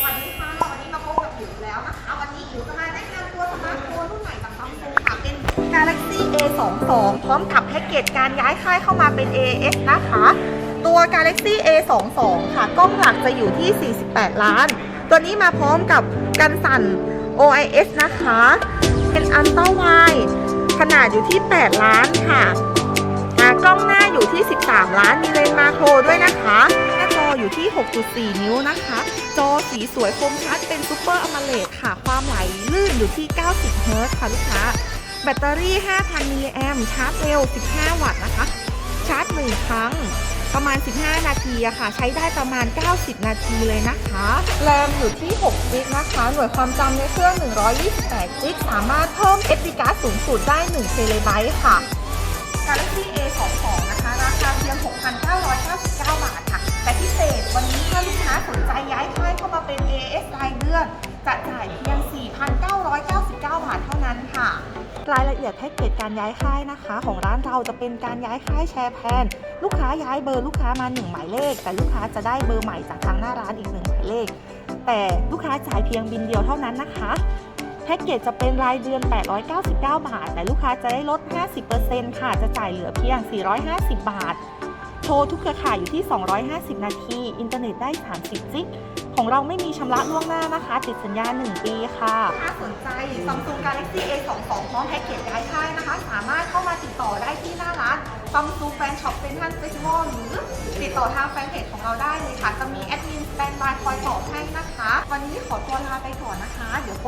สวัสดีค่ะ วันนี้มาพบกับอิ๋วแล้วนะคะ วันนี้อิ๋วจะมาแนะนำตัวสมาร์ทโฟนรุ่นใหม่จากซัมซุงค่ะ เป็น Galaxy A22 พร้อมกับแพ็กเกจการย้ายค่ายเข้ามาเป็น AS นะคะ ตัว Galaxy A22 ค่ะ กล้องหลักจะอยู่ที่ 48 ล้าน ตัวนี้มาพร้อมกับกันสั่น OIS นะคะ เป็นอันต้าไวขนาดอยู่ที่ 8 ล้านค่ะกล้องหน้าอยู่ที่ 13 ล้านมี 14.4 นิ้วนะคะ จอสีสวยคมชัดเป็นซูเปอร์อมเลดค่ะ ความไหลลื่นอยู่ที่ 90 เฮิร์ตค่ะลูกค้า แบตเตอรี่ 5,000 มิลลิแอมชาร์จเร็ว 15 วัตต์นะคะ ชาร์จ 1 ครั้งประมาณ 15 นาทีอะค่ะ ใช้ได้ประมาณ 90 นาทีเลยนะคะ แรมอยู่ที่6กิกนะคะ หน่วยความจำในเครื่อง 128กิกสามารถเพิ่ม SD card สูงสุดได้ 1 เทเลไบต์ค่ะ Galaxy A22 นะคะ ราคาเพียง 6,990 อนจะจ่ายเพียง 4,999 บาทเท่านั้นค่ะ รายละเอียดแพ็กเกจการย้ายค่ายนะคะ ของร้านเราจะเป็นการย้ายค่ายแชร์แพลนลูกค้าย้ายเบอร์ลูกค้ามา 1 หมายเลข แต่ลูกค้าจะได้เบอร์ใหม่จากทางหน้าร้านอีก 1 หมายเลข แต่ลูกค้าจ่ายเพียงบินเดียวเท่านั้นนะคะแพ็กเกจจะเป็นรายเดือน 899 บาท แต่ลูกค้าจะได้ลด 50%ค่ะ จะจ่ายเหลือเพียง 450 บาท โทรทุกเครือข่ายอยู่ที่ 250 นาที อินเทอร์เน็ตได้ 30 จิก ของเราไม่มีชำระล่วงหน้านะคะ ติดสัญญา 1 ปีค่ะ ถ้าสนใจ Samsung Galaxy A22 พร้อมแพ็กเกจย้ายค่ายนะคะ สามารถเข้ามาติดต่อได้ที่หน้าร้าน Samsung Fan Shop Central Festival หรือติดต่อทางแฟนเพจของเราได้เลยค่ะ จะมีแอดมินสแตนบายคอยตอบให้นะคะ วันนี้ขอตัวลาไปก่อนนะคะ เดี๋ยวพบ